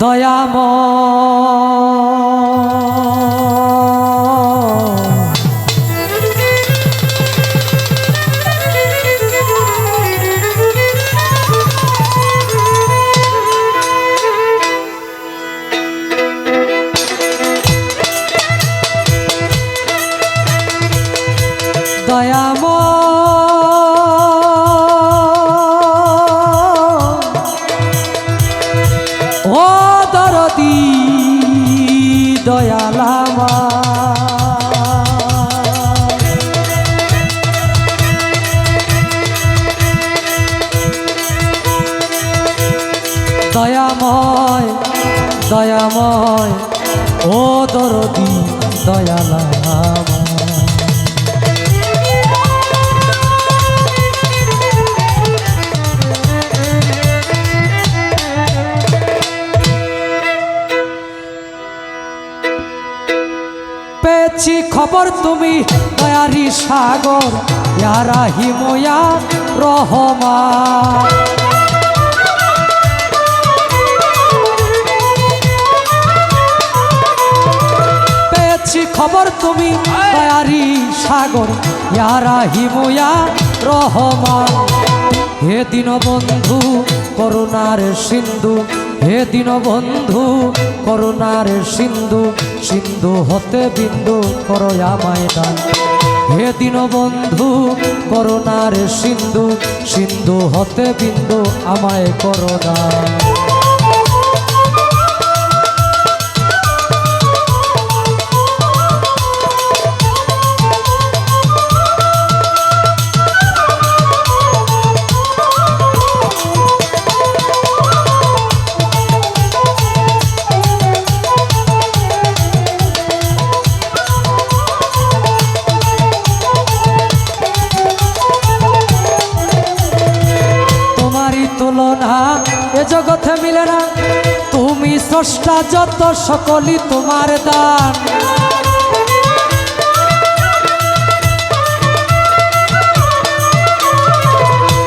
দয়াম দরদি দয়ালামা দয়াময় দয়াময় ও দরদি দয়ালামা খবর তুমি, দয়ারি সাগর, ইয়ারা হিময়া রহমা। পেয়েছি খবর তুমি, দয়ারি সাগর, ইয়ারা হিময়া রহমা। হে দিন বন্ধু করুণার সিন্ধু হে দিন বন্ধু করুণার সিন্ধু সিন্ধু হতে বিন্দু কর আমায় দান হে দীনবন্ধু, করুণার সিন্ধু সিন্ধু হতে বিন্দু আমায় করোনা তুলনা, এ জগতে মিলে না। তুমি স্রষ্টা, যত সকলই তোমার দান।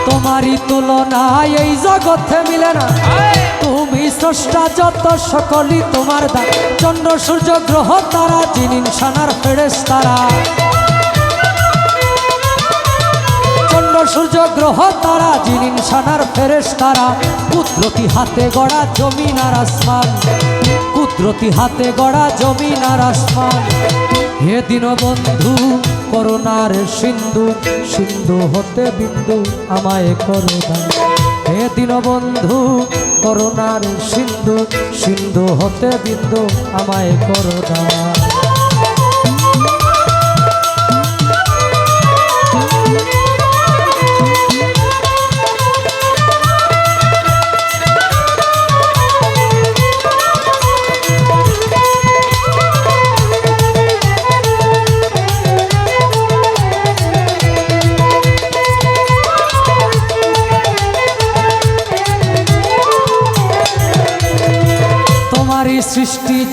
তোমারই তুলনা, এই জগতে মিলে না। তুমি স্রষ্টা, যত সকলই তোমার দান। চন্দ্র, সূর্য, গ্রহ, তারা জিনিন সানার ফেরেস তারা সূর্য গ্রহ তারা জিনিন সানার ফেরেস তারা কুদরতি হাতে গড়া জমিন আর আসমান। কুদরতি হাতে গড়া জমিন আর আসমান। হে দিন বন্ধু করুণার সিন্ধু সিন্ধু হতে বিন্দু আমায় করুণা হে দিন বন্ধু করুণার সিন্ধু সিন্ধু হতে বিন্দু আমায় করুণা তোমারই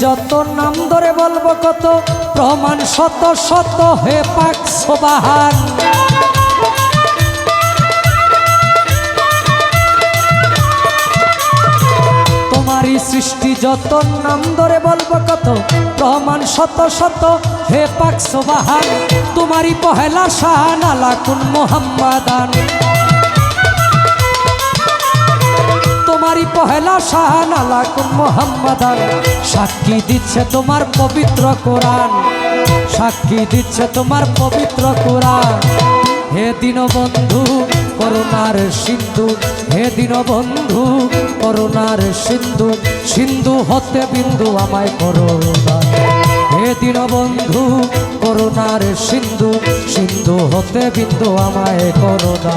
যত নাম ধরে বলব কত প্রমাণ শত শত হে পাক সোবাহান। তোমারই সৃষ্টি যত নাম ধরে বলব কত প্রমাণ শত শত হে পাক সোবাহান। তোমারই পহেলা শাহান আলাকুন মোহাম্মদান। তোমারই পহেলা শাহান আলাকুন মোহাম্মদান সাক্ষী দিচ্ছে তোমার পবিত্র কোরআন। সাক্ষী দিচ্ছে তোমার পবিত্র কোরআন। হে দিন বন্ধু করুণার সিন্ধু। হে দিন বন্ধু করুণার সিন্ধু। সিন্ধু হতে বিন্দু আমায় করুণা হে দিন বন্ধু করুণার সিন্ধু। সিন্ধু হতে বিন্দু আমায় করুণা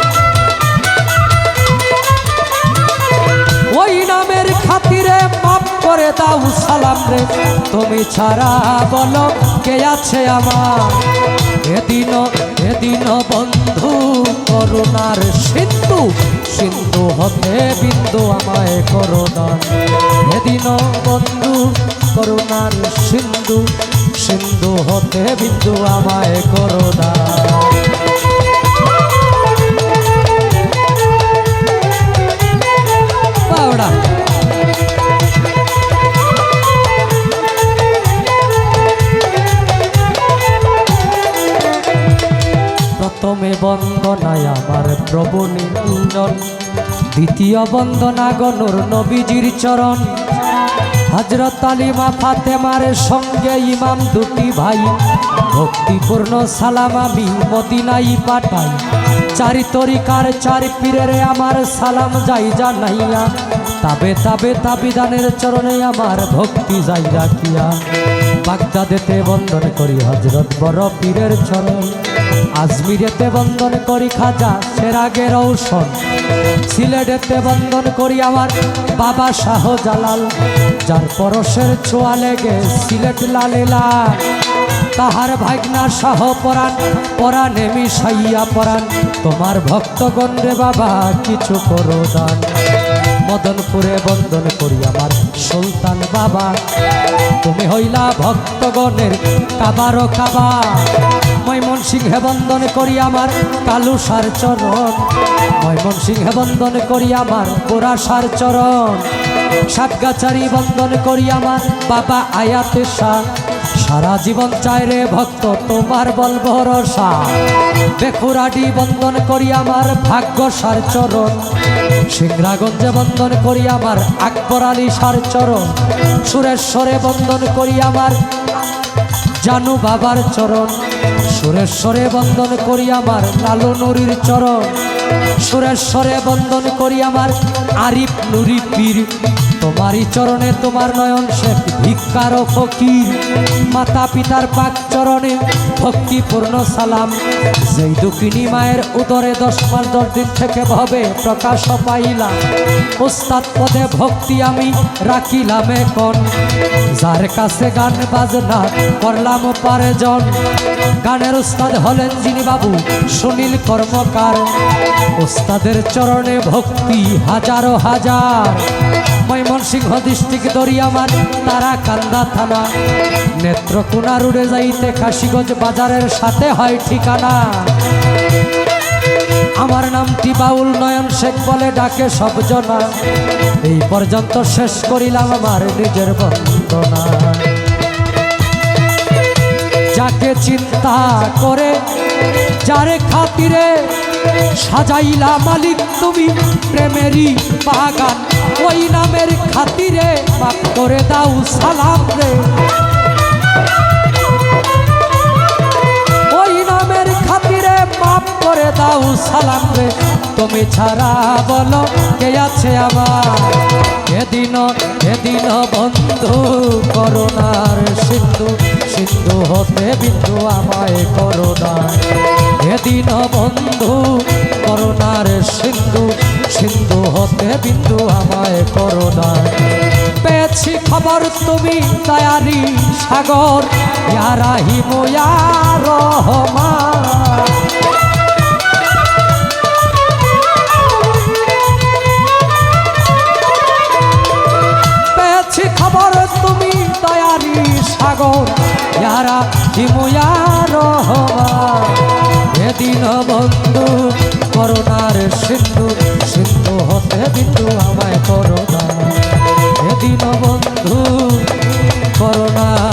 সালাম রে, তুমি ছাড়া বলো কে আছে আমার? এদিন এদিন বন্ধু, করুণার সিন্ধু সিন্ধু হতে বিন্দু আমায় করুণার এদিন বন্ধু, করুণার সিন্ধু সিন্ধু হতে বিন্দু আমায় করুণার আমার প্রভু নিরঞ্জন, দ্বিতীয় বন্দনা গনুর নবীজির চরণ। হজরত আলিমা ফাতেমার সঙ্গে ইমাম দুটি ভাই, ভক্তিপূর্ণ সালাম আমি মদিনাই পাঠাই। চারি তরিকার চার পীরের আমার সালাম যাই জানাইয়া, তাবে তাবে তাবিদানের চরণে আমার ভক্তি যাই রাখিয়া। বাগদাদেতে বন্দন করি হজরত বড় পীরের চরণ আজমিরেতে বন্দন করি খাজা সেরাগে রৌশন সিলেটেতে বন্দন করি আমার বাবা শাহ জালাল যার পরশের ছোঁয়া লেগে সিলেট লালিলা তাহার ভাগনা সহ পরাণ, পরাণে মিশাইয়া পরাণ। তোমার ভক্তগণ রে বাবা, কিছু করো দান। মদনপুরে বন্দন করি আমার সুলতান বাবা। তুমি হইলা ভক্তগণের কাবারও কাবা। মৈমন সিংহে বন্দন করি আমার কালু সার চরণ। মৈমন সিংহে বন্দন করি আমার গোরা সার চরণ। সাতগাছারি বন্দন করি আমার বাবা আয়াতে শাহ সারা জীবন চাই রে ভক্ত, তোমার বল ভরসা। বেখুরাডি বন্দন করি আমার ভাগ্য সার চরণ। সিংরাগঞ্জে বন্দন করি আমার আকবর আলী সার চরণ। সুরেশ্বরে বন্দন করি আমার জানু বাবার চরণ। সুরেশ্বরে বন্দন করি আমার লালু নুরির চরণ। সুরেশ্বরে বন্দন করি আমার আরিফ নুরি পীর। তোমারই চরণে তোমার নয়ন শেখ ভিক্ষার ফকির, মাতা পিতার পাক চরণে ভক্তিপূর্ণ সালাম। যেই দুঃখিনী মায়ের উদরে দশ মাস দশ দিন থেকে ভবে প্রকাশ পাইলাম। ওস্তাদ পদে ভক্তি আমি রাখিলাম এখন। যার কাছে গান বাজনা করলাম পারে জন। গানের উস্তাদ হলেন যিনি বাবু, সুনীল কর্মকার। উস্তাদের চরণে ভক্তি হাজারো হাজার। ময়মনসিংহ ডিস্ট্রিক্ট দরিয়ামান তারা কান্দা থানা নেত্রকোনা রুড়ে যাইতে কাশিগঞ্জ বাজারের সাথে হয় ঠিকানা। আমার নামটি বাউল নয়ন শেখ বলে ডাকে সব জনা। এই পর্যন্ত শেষ করিলাম আমার নিজের বন্দনা। যাকে চিন্তা করে, যারে খাতিরে সাজাইলা মালিক তুমি, প্রেমেরই বাগান। ওই নামের খাতিরে মাফ করে দাও, সালাম রে ওই নামের খাতিরে মাফ করে দাও, সালাম রে তুমি ছাড়া বলো কে আছে আমার? এদিন এদিন বন্ধু, করোনার সিন্ধু সিন্ধু হতে বিন্দু আমায় করোনা এদিন বন্ধু, করোনার সিন্ধু সিন্ধু হতে বিন্দু আমায় করোনা পেয়েছি খবর তুমি দয়ারি সাগর ইয়ারাহিম রহমান। পেয়েছি খবর তুমি সাগর ইয়ারা হিমুয়া এদিন বন্ধু, করোনার সিন্ধু বিন্দু আমায় করোনা। এদিন বন্ধু করোনার